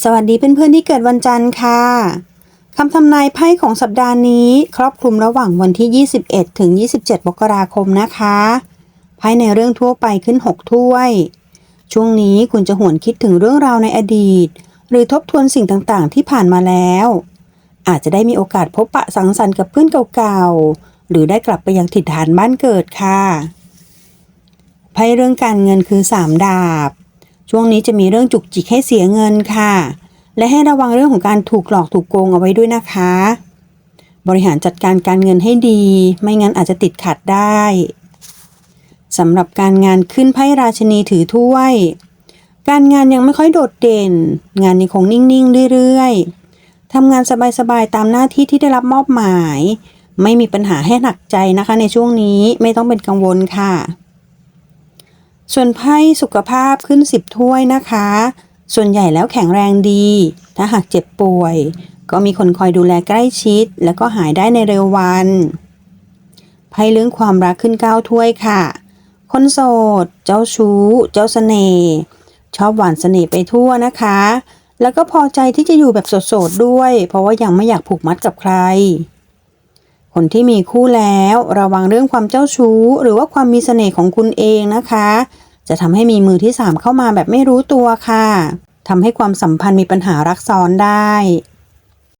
สวัสดีเพื่อนๆที่เกิดวันจันทร์ค่ะคำทำนายไพ่ของสัปดาห์นี้ ครอบคลุมระหว่างวันที่ 21 ถึง 27มกราคมนะคะไพ่ในเรื่องทั่วไปขึ้น 6 ถ้วย ช่วงนี้คุณจะหวนคิดถึงเรื่องราวในอดีต หรือทบทวนสิ่งต่างๆ ที่ผ่านมาแล้ว อาจจะได้มีโอกาสพบปะสังสรรค์กับเพื่อนเก่าๆ หรือได้กลับไปยังถิ่นฐานบ้านเกิดค่ะไพ่เรื่องการเงินคือ 3 ดาบ ช่วงนี้จะมีเรื่องจุกจิกให้เสียเงินค่ะ และให้ระวังเรื่องของการถูกหลอกถูกโกงเอาไว้ด้วยนะคะ บริหารจัดการการเงินให้ดี ไม่งั้นอาจจะติดขัดได้สำหรับการงานขึ้นไพ่ราชนีถือถ้วย การงานยังไม่ค่อยโดดเด่น งานยังคงนิ่งๆเรื่อยๆทำงานสบายๆตามหน้าที่ที่ได้รับมอบหมาย ไม่มีปัญหาให้หนักใจนะคะในช่วงนี้ไม่ต้องเป็นกังวลค่ะ ส่วนไพ่สุขภาพขึ้น 10 ถ้วยนะคะ ส่วนใหญ่แล้วแข็งแรงดี ถ้าหากเจ็บป่วย ก็มีคนคอยดูแลใกล้ชิด แล้วก็หายได้ในเร็ววันไพ่เรื่องความรักขึ้น 9 ถ้วยค่ะ คนโสด เจ้าชู้ เจ้าเสน่ห์ชอบหวานเสน่ห์ไปทั่วนะคะ แล้วก็พอใจที่จะอยู่แบบโสดๆด้วย เพราะว่ายังไม่อยากผูกมัดกับใคร คนที่มีคู่แล้วระวังเรื่องความเจ้าชู้ หรือว่าความมีเสน่ห์ของคุณเองนะคะ จะทำให้มีมือที่ 3 เข้ามาแบบไม่รู้ตัวค่ะทำให้ความสัมพันธ์มีปัญหารักซ้อนได้